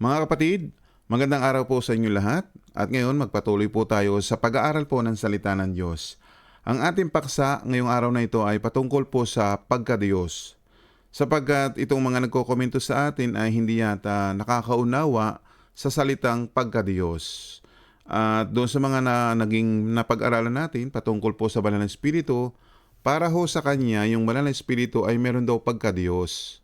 Mga kapatid, magandang araw po sa inyo lahat at ngayon magpatuloy po tayo sa pag-aaral po ng salita ng Diyos. Ang ating paksa ngayong araw na ito ay patungkol po sa pagka-Diyos. Sapagkat itong mga nagkokomento sa atin ay hindi yata nakakaunawa sa salitang pagka-Diyos. At doon sa mga na, naging napag-aralan natin patungkol po sa banal na espiritu, para ho sa kanya yung banal na espiritu ay meron daw pagka-Diyos.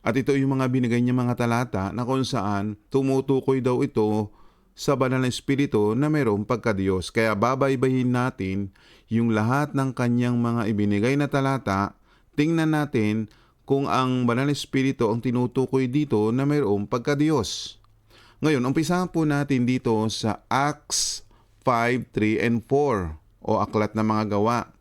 At ito yung mga binigay niya mga talata na kung saan tumutukoy daw ito sa banal na espiritu na mayroong pagka-Diyos. Kaya babaybayin natin yung lahat ng kanyang mga ibinigay na talata. Tingnan natin kung ang banal na espiritu ang tinutukoy dito na mayroong pagka-Diyos. Ngayon, umpisahan po natin dito sa Acts 5, 3, and 4 o Aklat ng mga Gawa.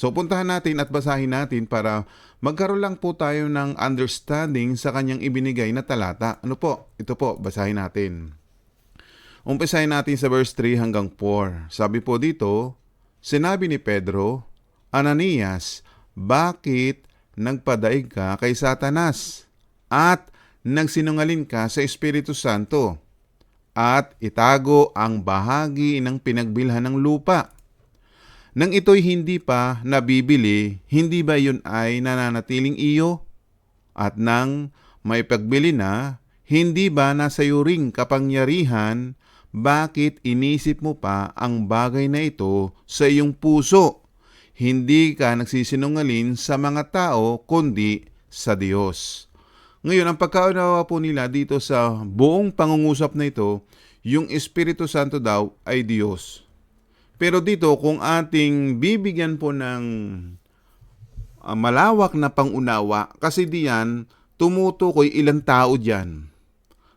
So puntahan natin at basahin natin para magkaroon lang po tayo ng understanding sa kanyang ibinigay na talata. Ano po? Ito po, basahin natin. Umpisahin natin sa verse 3 hanggang 4. Sabi po dito, Sinabi ni Pedro, Ananias, bakit nagpadaig ka kay Satanas at nagsinungalin ka sa Espiritu Santo at itago ang bahagi ng pinagbilhan ng lupa? Nang ito'y hindi pa nabibili, hindi ba yun ay nananatiling iyo? At nang may pagbili na, hindi ba nasa iyo ring kapangyarihan, bakit inisip mo pa ang bagay na ito sa iyong puso? Hindi ka nagsisinungalin sa mga tao, kundi sa Diyos. Ngayon, ang pagkaunawa po nila dito sa buong pangungusap na ito, yung Espiritu Santo daw ay Diyos. Pero dito, kung ating bibigyan po ng uh, malawak na pangunawa, kasi diyan, tumutukoy ilang tao diyan.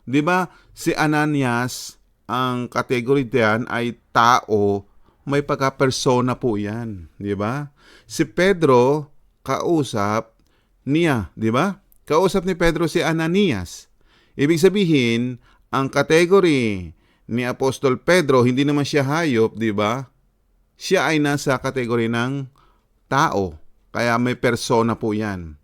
'Di ba? Si Ananias, ang kategory diyan ay tao, may pagka-persona po 'yan, 'di ba? Si Pedro, kausap niya, 'di ba? Kausap ni Pedro si Ananias. Ibig sabihin, ang kategory ni Apostol Pedro, hindi naman siya hayop, 'di ba? Siya ay nasa kategory ng tao, kaya may persona po 'yan.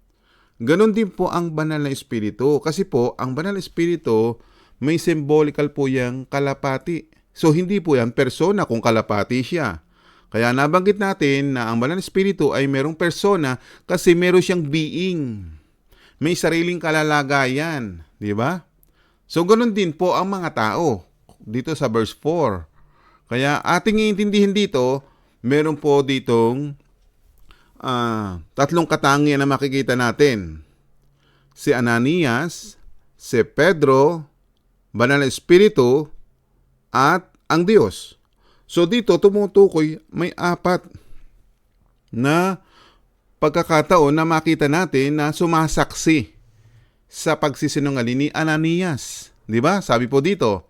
Ganon din po ang banal na espiritu kasi po ang banal na espiritu may symbolical po yang kalapati. So hindi po yan persona kung kalapati siya. Kaya nabanggit natin na ang banal na espiritu ay merong persona kasi meron siyang being. May sariling kalalagayan, di ba? So ganun din po ang mga tao dito sa verse 4. Kaya ating iintindihin dito, meron po ditong uh, tatlong katangian na makikita natin. Si Ananias, si Pedro, Banal na Espiritu, at ang Diyos. So dito tumutukoy may apat na pagkakataon na makita natin na sumasaksi sa pagsisinungaling ni Ananias. Di ba? Sabi po dito,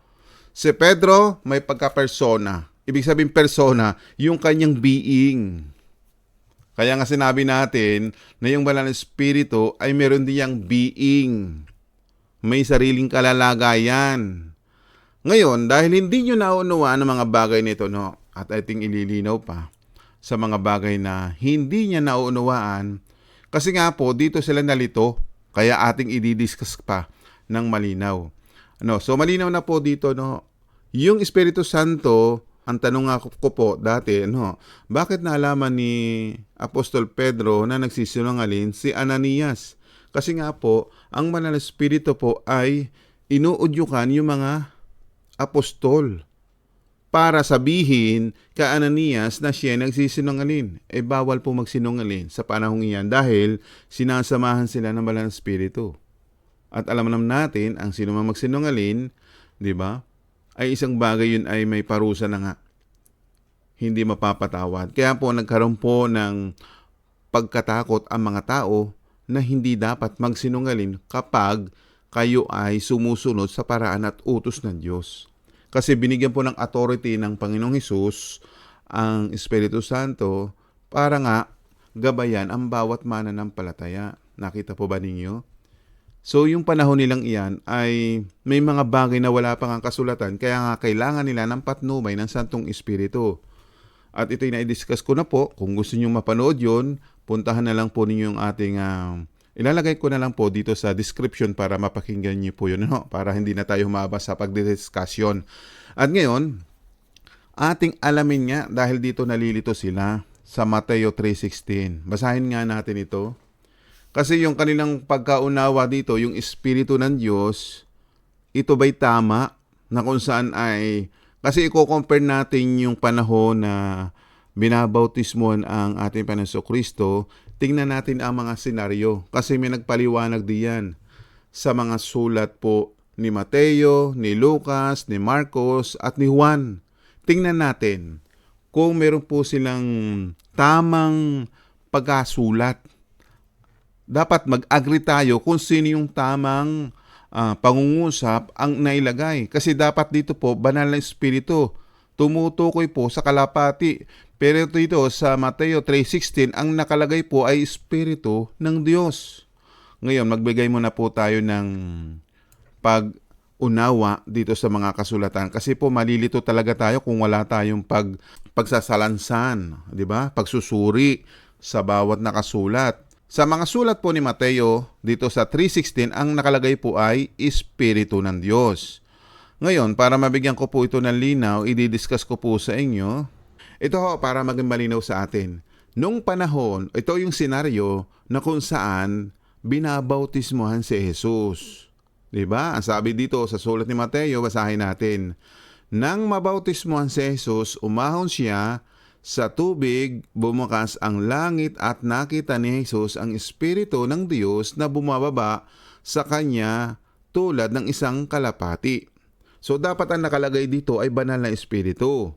si Pedro may pagka-persona. Ibig sabihin persona, yung kanyang being. Kaya nga sinabi natin na yung banal na espiritu ay meron diyang being. May sariling kalalagayan. Ngayon, dahil hindi nyo naunawaan ang mga bagay nito, no, at ating ililinaw pa sa mga bagay na hindi niya naunawaan, kasi nga po, dito sila nalito, kaya ating i-discuss pa ng malinaw. Ano, so malinaw na po dito, no, yung Espiritu Santo, ang tanong nga ko po dati, no, bakit naalaman ni Apostol Pedro na nagsisinungaling si Ananias? Kasi nga po, ang banal na espiritu po ay inuudyukan yung mga apostol para sabihin ka Ananias na siya nagsisinungaling. Eh bawal po magsinungaling sa panahong iyan dahil sinasamahan sila ng banal na espiritu. At alam naman natin, ang sino man magsinungaling, di ba, ay isang bagay yun ay may parusa na nga. Hindi mapapatawad. Kaya po nagkaroon po ng pagkatakot ang mga tao na hindi dapat magsinungaling kapag kayo ay sumusunod sa paraan at utos ng Diyos. Kasi binigyan po ng authority ng Panginoong Hesus ang Espiritu Santo para nga gabayan ang bawat mananampalataya. Nakita po ba ninyo? So yung panahon nilang iyan ay may mga bagay na wala pang ang kasulatan kaya nga kailangan nila ng patnumay ng Santong Espiritu. At ito'y na-discuss ko na po. Kung gusto niyo mapanood yon, puntahan na lang po ninyo yung ating uh, Ilalagay ko na lang po dito sa description para mapakinggan niyo po yun, no? para hindi na tayo humaba sa pagdidiskusyon. At ngayon, ating alamin nga dahil dito nalilito sila sa Mateo 3.16. Basahin nga natin ito. Kasi yung kanilang pagkaunawa dito, yung Espiritu ng Diyos, ito ba'y tama na kung saan ay... Kasi i-compare natin yung panahon na binabautismohan ang ating Panginoon Kristo, tingnan natin ang mga senaryo kasi may nagpaliwanag diyan sa mga sulat po ni Mateo, ni Lucas, ni Marcos at ni Juan. Tingnan natin kung meron po silang tamang pagkasulat. Dapat mag-agree tayo kung sino yung tamang ah, pangungusap ang nailagay. Kasi dapat dito po, banal na espiritu. Tumutukoy po sa kalapati. Pero dito sa Mateo 3.16, ang nakalagay po ay espiritu ng Diyos. Ngayon, magbigay muna po tayo ng pag-unawa dito sa mga kasulatan. Kasi po malilito talaga tayo kung wala tayong pag, pagsasalansan, di ba? Pagsusuri sa bawat nakasulat. Sa mga sulat po ni Mateo, dito sa 3.16, ang nakalagay po ay Espiritu ng Diyos. Ngayon, para mabigyan ko po ito ng linaw, i-discuss ko po sa inyo. Ito ho, para maging malinaw sa atin. Nung panahon, ito yung senaryo na kung saan binabautismohan si Jesus. ba? Ang sabi dito sa sulat ni Mateo, basahin natin. Nang mabautismohan si Jesus, umahon siya sa tubig, bumukas ang langit at nakita ni Jesus ang Espiritu ng Diyos na bumababa sa kanya tulad ng isang kalapati. So dapat ang nakalagay dito ay banal na Espiritu.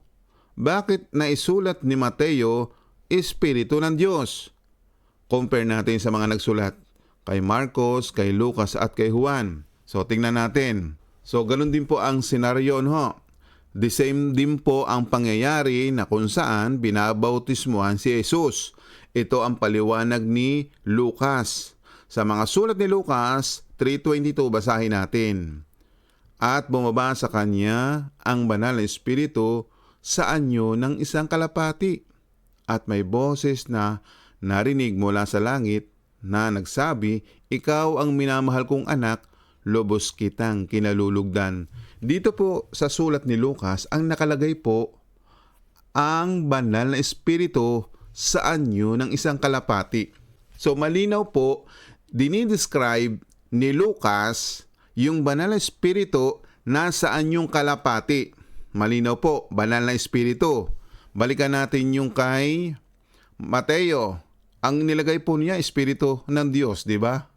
Bakit naisulat ni Mateo Espiritu ng Diyos? Compare natin sa mga nagsulat kay Marcos, kay Lucas at kay Juan. So tingnan natin. So ganun din po ang senaryo no. The same din po ang pangyayari na kung saan binabautismuhan si Jesus. Ito ang paliwanag ni Lucas. Sa mga sulat ni Lucas 3.22 basahin natin. At bumaba sa kanya ang banal na espiritu sa anyo ng isang kalapati. At may boses na narinig mula sa langit na nagsabi, Ikaw ang minamahal kong anak, lubos kitang kinalulugdan. Dito po sa sulat ni Lucas, ang nakalagay po ang banal na espiritu sa anyo ng isang kalapati. So malinaw po, dinidescribe ni Lucas yung banal na espiritu nasa anyong kalapati. Malinaw po, banal na espiritu. Balikan natin yung kay Mateo. Ang nilagay po niya, espiritu ng Diyos, di ba?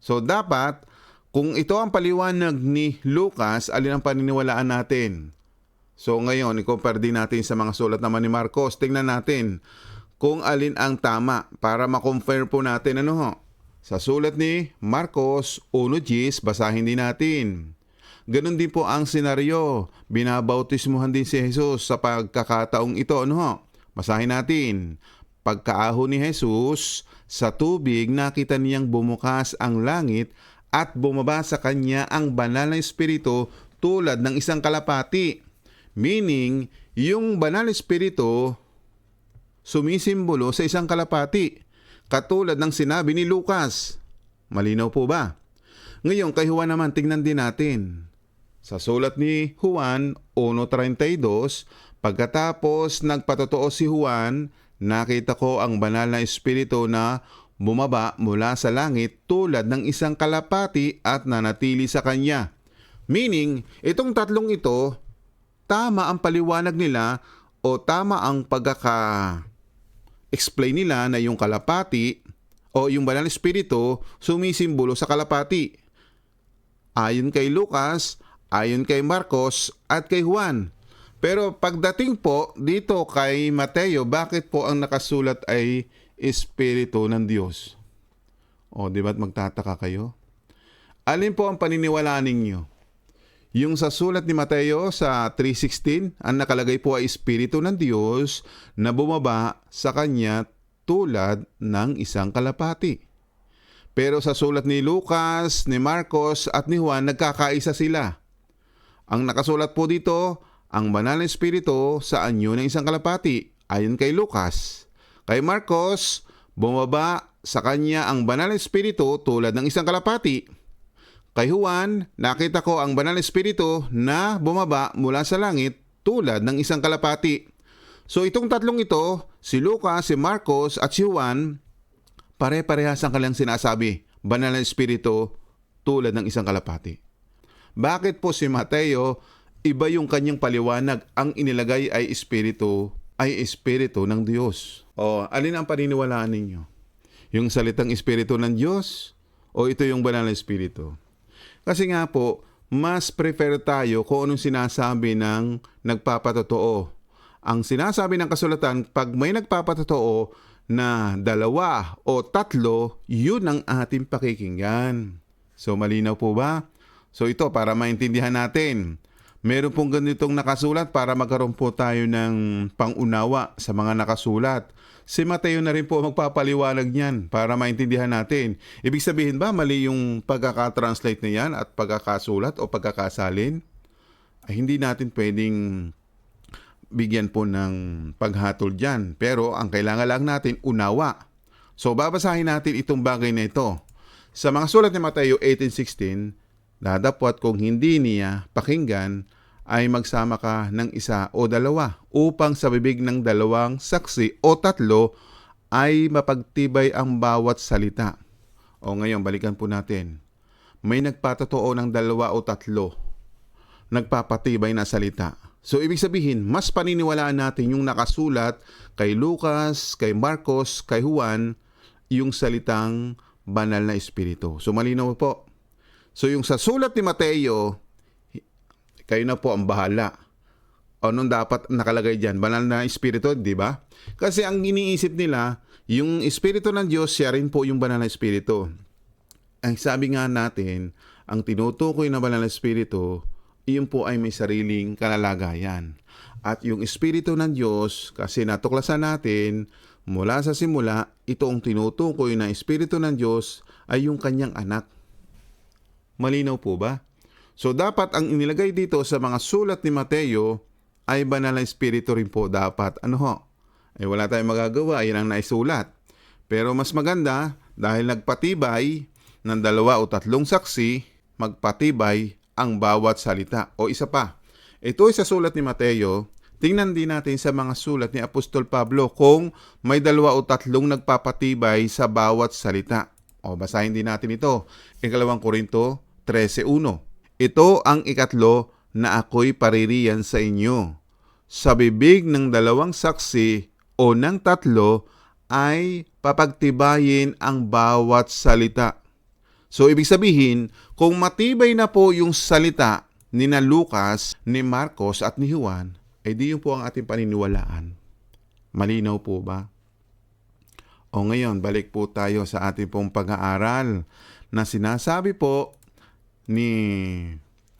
So dapat, kung ito ang paliwanag ni Lucas, alin ang paniniwalaan natin? So ngayon, i-compare din natin sa mga sulat naman ni Marcos. Tingnan natin kung alin ang tama para ma-confirm po natin ano ho. Sa sulat ni Marcos 1.10, basahin din natin. Ganon din po ang senaryo. Binabautismuhan din si Jesus sa pagkakataong ito. Ano ho? Basahin natin. Pagkaaho ni Jesus sa tubig, nakita niyang bumukas ang langit at bumaba sa kanya ang banal na espiritu tulad ng isang kalapati. Meaning, yung banal na espiritu sumisimbolo sa isang kalapati. Katulad ng sinabi ni Lucas. Malinaw po ba? Ngayon, kay Juan naman, tingnan din natin. Sa sulat ni Juan 1.32, pagkatapos nagpatotoo si Juan, nakita ko ang banal na espiritu na bumaba mula sa langit tulad ng isang kalapati at nanatili sa kanya. Meaning, itong tatlong ito, tama ang paliwanag nila o tama ang pagkaka-explain nila na yung kalapati o yung banal na espiritu sumisimbolo sa kalapati. Ayon kay Lucas, ayon kay Marcos at kay Juan. Pero pagdating po dito kay Mateo, bakit po ang nakasulat ay Espiritu ng Diyos? O, di ba't magtataka kayo? Alin po ang paniniwalaan ninyo? Yung sa sulat ni Mateo sa 3.16, ang nakalagay po ay Espiritu ng Diyos na bumaba sa kanya tulad ng isang kalapati. Pero sa sulat ni Lucas, ni Marcos at ni Juan, nagkakaisa sila. Ang nakasulat po dito, ang banal na espiritu sa anyo ng isang kalapati, ayon kay Lucas. Kay Marcos, bumaba sa kanya ang banal na espiritu tulad ng isang kalapati. Kay Juan, nakita ko ang banal na espiritu na bumaba mula sa langit tulad ng isang kalapati. So itong tatlong ito, si Lucas, si Marcos at si Juan, pare-parehas ang kanilang sinasabi, banal na espiritu tulad ng isang kalapati. Bakit po si Mateo, iba yung kanyang paliwanag, ang inilagay ay espiritu, ay espiritu ng Diyos. O, alin ang paniniwalaan ninyo? Yung salitang espiritu ng Diyos o ito yung banal na espiritu? Kasi nga po, mas prefer tayo kung anong sinasabi ng nagpapatotoo. Ang sinasabi ng kasulatan, pag may nagpapatotoo na dalawa o tatlo, yun ang ating pakikinggan. So malinaw po ba? So ito, para maintindihan natin, meron pong ganitong nakasulat para magkaroon po tayo ng pangunawa sa mga nakasulat. Si Mateo na rin po magpapaliwanag niyan para maintindihan natin. Ibig sabihin ba mali yung pagkakatranslate na yan at pagkakasulat o pagkakasalin? Ay, hindi natin pwedeng bigyan po ng paghatol dyan. Pero ang kailangan lang natin, unawa. So babasahin natin itong bagay na ito. Sa mga sulat ni Mateo 18.16, dadapwat kung hindi niya pakinggan, ay magsama ka ng isa o dalawa upang sa bibig ng dalawang saksi o tatlo ay mapagtibay ang bawat salita. O ngayon, balikan po natin. May nagpatotoo ng dalawa o tatlo. Nagpapatibay na salita. So, ibig sabihin, mas paniniwalaan natin yung nakasulat kay Lucas, kay Marcos, kay Juan, yung salitang banal na espiritu. So, malinaw po. So, yung sa sulat ni Mateo, kayo na po ang bahala. Anong dapat nakalagay dyan? Banal na espiritu, di ba? Kasi ang iniisip nila, yung espiritu ng Diyos, siya rin po yung banal na espiritu. Ang sabi nga natin, ang tinutukoy na banal na espiritu, iyon po ay may sariling kalalagayan. At yung espiritu ng Diyos, kasi natuklasan natin, mula sa simula, ito ang tinutukoy na espiritu ng Diyos ay yung kanyang anak. Malinaw po ba? So dapat ang inilagay dito sa mga sulat ni Mateo ay banal na espiritu rin po dapat. Ano ho? Ay wala tayong magagawa, yan ang naisulat. Pero mas maganda, dahil nagpatibay ng dalawa o tatlong saksi, magpatibay ang bawat salita. O isa pa, ito ay sa sulat ni Mateo, tingnan din natin sa mga sulat ni Apostol Pablo kung may dalawa o tatlong nagpapatibay sa bawat salita. O basahin din natin ito. Ikalawang Korinto 13.1 ito ang ikatlo na ako'y paririyan sa inyo. Sa bibig ng dalawang saksi o ng tatlo ay papagtibayin ang bawat salita. So ibig sabihin, kung matibay na po yung salita ni na Lucas, ni Marcos at ni Juan, ay di yun po ang ating paniniwalaan. Malinaw po ba? O ngayon, balik po tayo sa ating pong pag-aaral na sinasabi po ni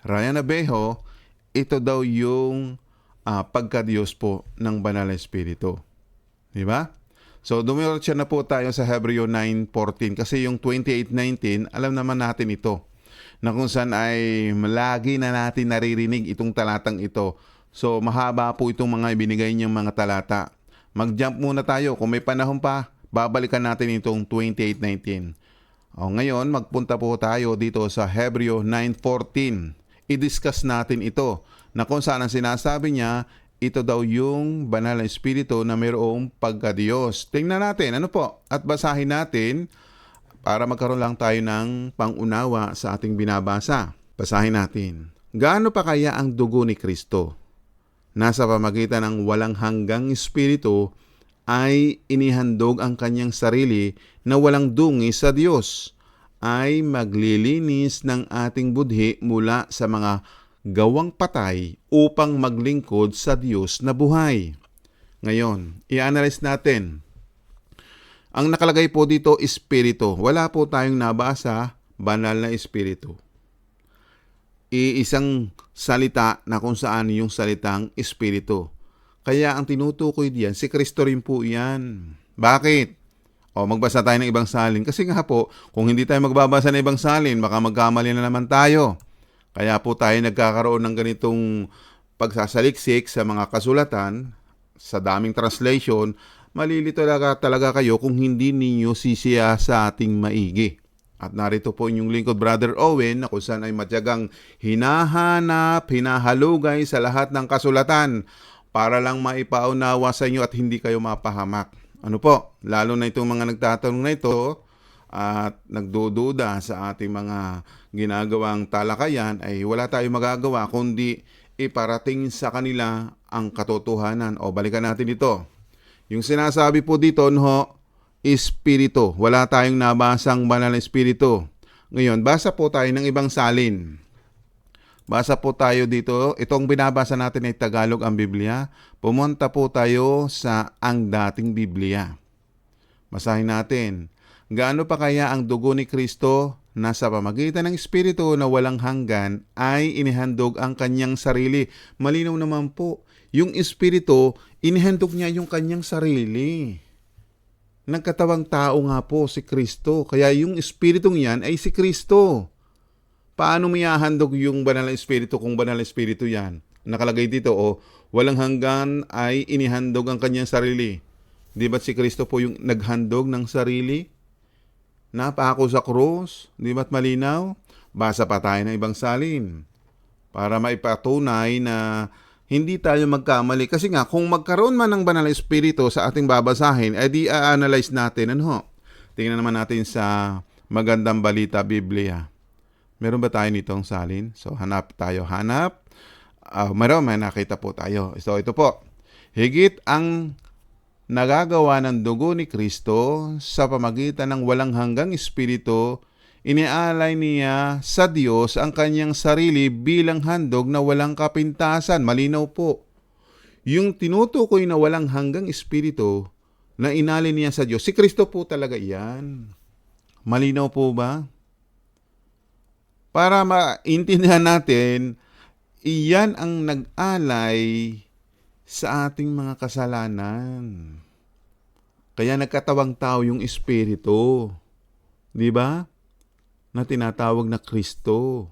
Ryan Abejo, ito daw yung uh, pagka-Diyos po ng Banal na Espiritu. Di ba? So, dumiretso na po tayo sa Hebreo 9.14 kasi yung 28.19, alam naman natin ito na kung saan ay lagi na natin naririnig itong talatang ito. So, mahaba po itong mga ibinigay niyang mga talata. Mag-jump muna tayo. Kung may panahon pa, babalikan natin itong 28.19. O ngayon, magpunta po tayo dito sa Hebreo 9.14. I-discuss natin ito na kung saan ang sinasabi niya, ito daw yung banal na espiritu na mayroong pagka-Diyos. Tingnan natin, ano po? At basahin natin para magkaroon lang tayo ng pangunawa sa ating binabasa. Basahin natin. Gaano pa kaya ang dugo ni Kristo? Nasa pamagitan ng walang hanggang espiritu ay inihandog ang kanyang sarili na walang dungi sa Diyos, ay maglilinis ng ating budhi mula sa mga gawang patay upang maglingkod sa Diyos na buhay. Ngayon, i-analyze natin. Ang nakalagay po dito, espiritu. Wala po tayong nabasa, banal na espiritu. Iisang salita na kung saan yung salitang espiritu. Kaya ang tinutukoy diyan, si Kristo rin po yan. Bakit? O magbasa tayo ng ibang salin. Kasi nga po, kung hindi tayo magbabasa ng ibang salin, baka magkamali na naman tayo. Kaya po tayo nagkakaroon ng ganitong pagsasaliksik sa mga kasulatan, sa daming translation, malilito talaga, talaga kayo kung hindi ninyo sisiya sa ating maigi. At narito po inyong lingkod, Brother Owen, na kung saan ay matyagang hinahanap, hinahalugay sa lahat ng kasulatan para lang maipaunawa sa inyo at hindi kayo mapahamak. Ano po, lalo na itong mga nagtatanong na ito at nagdududa sa ating mga ginagawang talakayan ay wala tayong magagawa kundi iparating sa kanila ang katotohanan. O balikan natin ito. Yung sinasabi po dito, no, espiritu. Wala tayong nabasang banal na espiritu. Ngayon, basa po tayo ng ibang salin. Basa po tayo dito. Itong binabasa natin ay Tagalog ang Biblia. Pumunta po tayo sa ang dating Biblia. Basahin natin. Gaano pa kaya ang dugo ni Kristo na sa pamagitan ng Espiritu na walang hanggan ay inihandog ang kanyang sarili? Malinaw naman po. Yung Espiritu, inihandog niya yung kanyang sarili. Nagkatawang tao nga po si Kristo. Kaya yung Espiritong yan ay si Kristo. Paano may hahandog yung banal na espiritu kung banal na espiritu yan? Nakalagay dito, o walang hanggan ay inihandog ang kanyang sarili. Di ba't si Kristo po yung naghandog ng sarili? Napako sa krus? Di ba't malinaw? Basa pa tayo ng ibang salin para maipatunay na hindi tayo magkamali. Kasi nga, kung magkaroon man ng banal na espiritu sa ating babasahin, ay di a-analyze natin. Ano? Tingnan naman natin sa magandang balita Biblia. Meron ba tayo nitong salin? So, hanap tayo. Hanap. Uh, meron, may nakita po tayo. So, ito po. Higit ang nagagawa ng dugo ni Kristo sa pamagitan ng walang hanggang espiritu, inialay niya sa Diyos ang kanyang sarili bilang handog na walang kapintasan. Malinaw po. Yung tinutukoy na walang hanggang espiritu na inalay niya sa Diyos, si Kristo po talaga iyan. Malinaw po ba? Para maintindihan natin, iyan ang nag-alay sa ating mga kasalanan. Kaya nagkatawang tao yung Espiritu. Di ba? Na tinatawag na Kristo.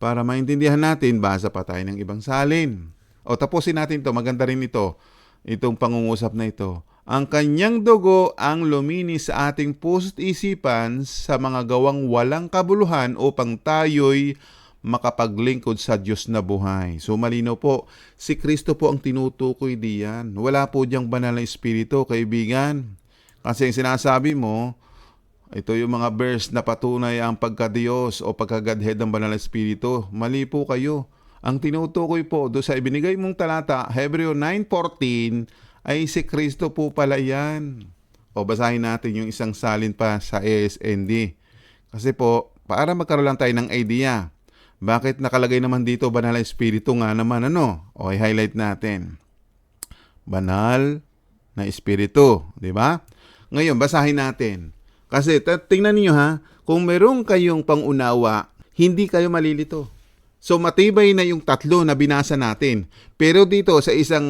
Para maintindihan natin, basa pa tayo ng ibang salin. O tapusin natin to maganda rin ito, itong pangungusap na ito. Ang kanyang dugo ang luminis sa ating puso't isipan sa mga gawang walang kabuluhan upang tayo'y makapaglingkod sa Diyos na buhay. So malino po, si Kristo po ang tinutukoy diyan. Wala po diyang banal na espiritu, kaibigan. Kasi yung sinasabi mo, ito yung mga verse na patunay ang pagka-Diyos o pagka-Godhead ng banal na espiritu. Mali po kayo. Ang tinutukoy po do sa ibinigay mong talata, Hebreo 9.14, ay si Kristo po pala yan. O basahin natin yung isang salin pa sa ASND. Kasi po, para magkaroon lang tayo ng idea, bakit nakalagay naman dito banal na espiritu nga naman ano? O i-highlight natin. Banal na espiritu, di ba? Ngayon, basahin natin. Kasi tingnan niyo ha, kung meron kayong pangunawa, hindi kayo malilito. So matibay na yung tatlo na binasa natin. Pero dito sa isang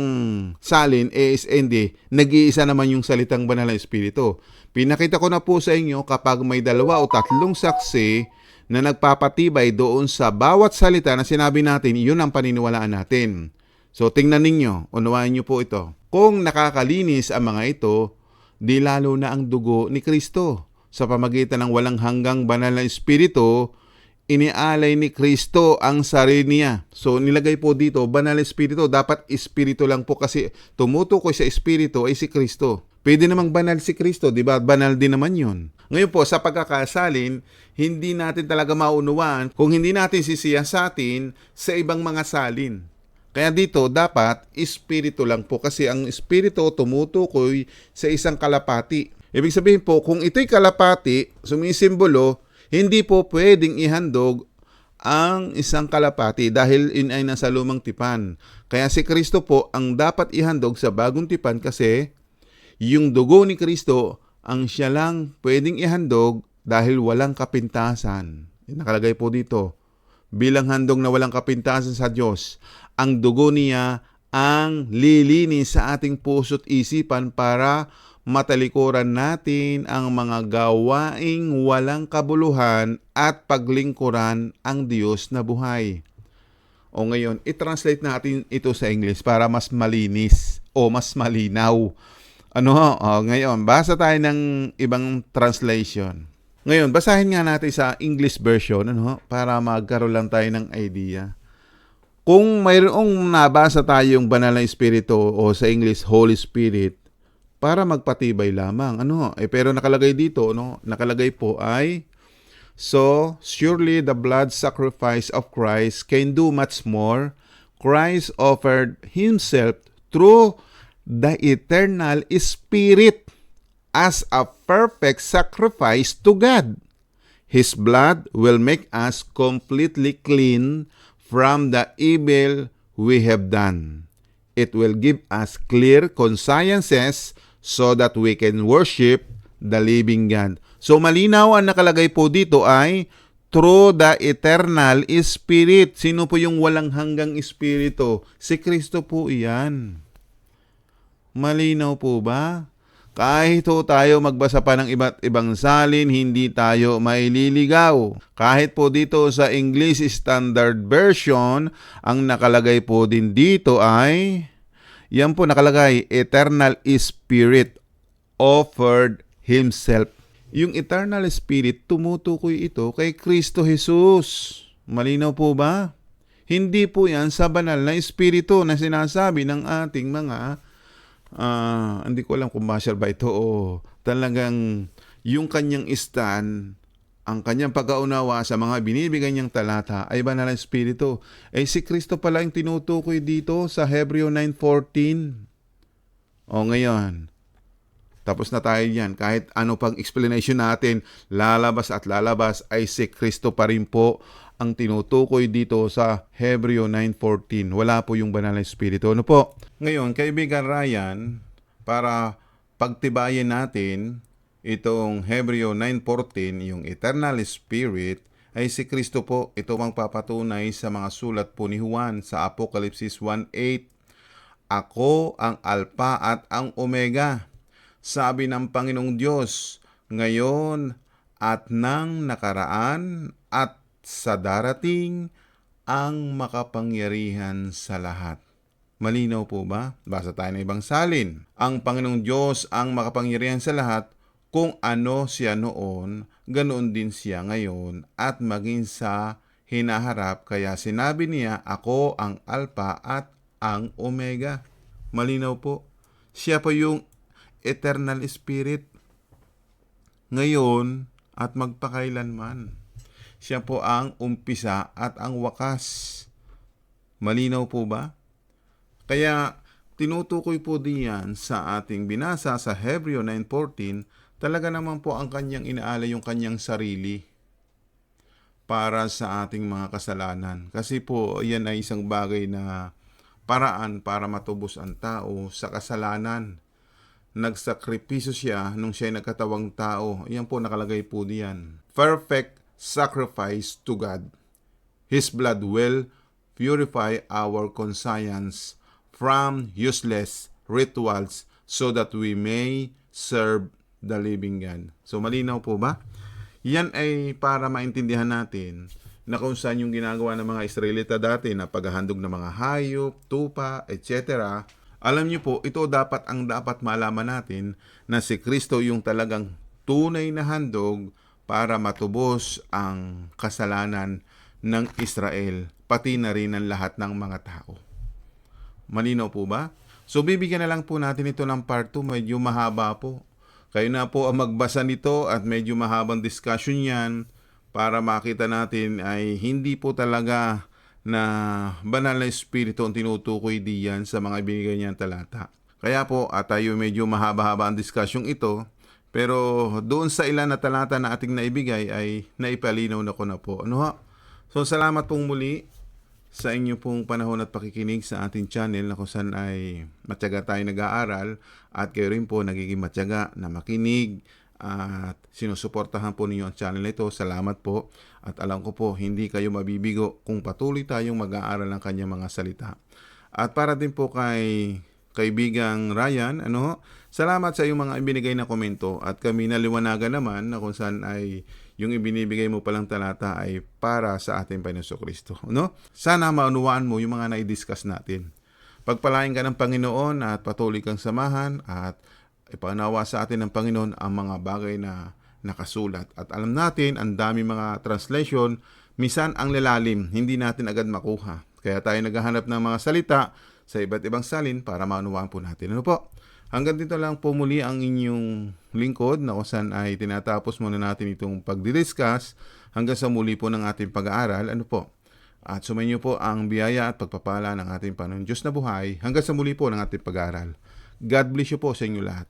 salin, ASND, nag-iisa naman yung salitang banal na espiritu. Pinakita ko na po sa inyo kapag may dalawa o tatlong saksi na nagpapatibay doon sa bawat salita na sinabi natin, iyon ang paniniwalaan natin. So tingnan ninyo, unawain niyo po ito. Kung nakakalinis ang mga ito, di lalo na ang dugo ni Kristo. Sa pamagitan ng walang hanggang banal na espiritu, inialay ni Kristo ang sarili niya. So nilagay po dito, banal espiritu, dapat espiritu lang po kasi tumutukoy sa espiritu ay si Kristo. Pwede namang banal si Kristo, di ba? Banal din naman yun. Ngayon po, sa pagkakasalin, hindi natin talaga maunawaan kung hindi natin sisiyasatin sa ibang mga salin. Kaya dito, dapat espiritu lang po kasi ang espiritu tumutukoy sa isang kalapati. Ibig sabihin po, kung ito'y kalapati, sumisimbolo, hindi po pwedeng ihandog ang isang kalapati dahil in ay nasa lumang tipan. Kaya si Kristo po ang dapat ihandog sa bagong tipan kasi yung dugo ni Kristo ang siya lang pwedeng ihandog dahil walang kapintasan. Nakalagay po dito. Bilang handog na walang kapintasan sa Diyos, ang dugo niya ang lilinis sa ating puso't isipan para matalikuran natin ang mga gawaing walang kabuluhan at paglingkuran ang Diyos na buhay. O ngayon, i-translate natin ito sa English para mas malinis o mas malinaw. Ano? Oh, ngayon, basa tayo ng ibang translation. Ngayon, basahin nga natin sa English version ano, para magkaroon lang tayo ng idea. Kung mayroong nabasa tayong banal na espiritu o sa English Holy Spirit, para magpatibay lamang. Ano? Eh, pero nakalagay dito, no? nakalagay po ay, So, surely the blood sacrifice of Christ can do much more. Christ offered himself through the eternal Spirit as a perfect sacrifice to God. His blood will make us completely clean from the evil we have done. It will give us clear consciences so that we can worship the living God. So malinaw ang nakalagay po dito ay through the eternal spirit. Sino po yung walang hanggang espiritu? Si Kristo po iyan. Malinaw po ba? Kahit po tayo magbasa pa ng iba't ibang salin, hindi tayo maililigaw. Kahit po dito sa English Standard Version, ang nakalagay po din dito ay, yan po nakalagay, Eternal Spirit offered Himself. Yung Eternal Spirit, tumutukoy ito kay Kristo Jesus. Malinaw po ba? Hindi po yan sa banal na Espiritu na sinasabi ng ating mga ah, hindi ko alam kung martial ba ito o talagang yung kanyang stand, ang kanyang pagkaunawa sa mga binibigay niyang talata ay banal na espiritu. Eh si Kristo pala yung tinutukoy dito sa Hebreo 9.14. O ngayon, tapos na tayo yan. Kahit ano pang explanation natin, lalabas at lalabas ay si Kristo pa rin po ang tinutukoy dito sa Hebreo 9.14. Wala po yung banal na espiritu. Ano po? Ngayon, kaibigan Ryan, para pagtibayin natin itong Hebreo 9.14, yung eternal spirit, ay si Kristo po. Ito ang papatunay sa mga sulat po ni Juan sa Apokalipsis 1.8. Ako ang Alpha at ang Omega, sabi ng Panginoong Diyos, ngayon at nang nakaraan at sa darating ang makapangyarihan sa lahat. Malinaw po ba? Basa tayo ng ibang salin. Ang Panginoong Diyos ang makapangyarihan sa lahat kung ano siya noon, ganoon din siya ngayon at maging sa hinaharap kaya sinabi niya, ako ang Alpha at ang Omega. Malinaw po. Siya po yung eternal spirit ngayon at magpakailanman. Siya po ang umpisa at ang wakas. Malinaw po ba? Kaya tinutukoy po diyan sa ating binasa sa Hebreo 9.14, talaga naman po ang kanyang inaala yung kanyang sarili para sa ating mga kasalanan. Kasi po yan ay isang bagay na paraan para matubos ang tao sa kasalanan nagsakripisyo siya nung siya ay nagkatawang tao. Yan po nakalagay po diyan. Perfect sacrifice to God. His blood will purify our conscience from useless rituals so that we may serve the living God. So malinaw po ba? Yan ay para maintindihan natin na kung saan yung ginagawa ng mga Israelita dati na paghahandog ng mga hayop, tupa, etc. Alam niyo po, ito dapat ang dapat malaman natin na si Kristo yung talagang tunay na handog para matubos ang kasalanan ng Israel, pati na rin ng lahat ng mga tao. Malinaw po ba? So bibigyan na lang po natin ito ng part 2, medyo mahaba po. Kayo na po ang magbasa nito at medyo mahabang discussion yan para makita natin ay hindi po talaga na banal na espiritu ang tinutukoy diyan sa mga ibinigay niyang talata. Kaya po, at tayo medyo mahaba-haba ang diskusyon ito, pero doon sa ilan na talata na ating naibigay ay naipalinaw na ko na po. Ano ha? So salamat pong muli sa inyo pong panahon at pakikinig sa ating channel na kung saan ay matyaga tayo nag-aaral at kayo rin po nagiging matyaga na makinig at sinusuportahan po ninyo ang channel na ito. Salamat po. At alam ko po, hindi kayo mabibigo kung patuloy tayong mag-aaral ng kanyang mga salita. At para din po kay kaibigang Ryan, ano, salamat sa iyong mga ibinigay na komento at kami naliwanagan naman na kung saan ay yung ibinibigay mo palang talata ay para sa ating Panginoon Kristo. No? Sana maunawaan mo yung mga na-discuss natin. Pagpalain ka ng Panginoon at patuloy kang samahan at ipanawa sa atin ng Panginoon ang mga bagay na nakasulat. At alam natin, ang dami mga translation, misan ang lalalim, hindi natin agad makuha. Kaya tayo naghahanap ng mga salita sa iba't ibang salin para maunawaan po natin. Ano po? Hanggang dito lang po muli ang inyong lingkod na kusan ay tinatapos muna natin itong pagdidiscuss hanggang sa muli po ng ating pag-aaral. Ano po? At sumayin niyo po ang biyaya at pagpapala ng ating Panginoon Diyos na buhay hanggang sa muli po ng ating pag-aaral. God bless you po sa inyo lahat.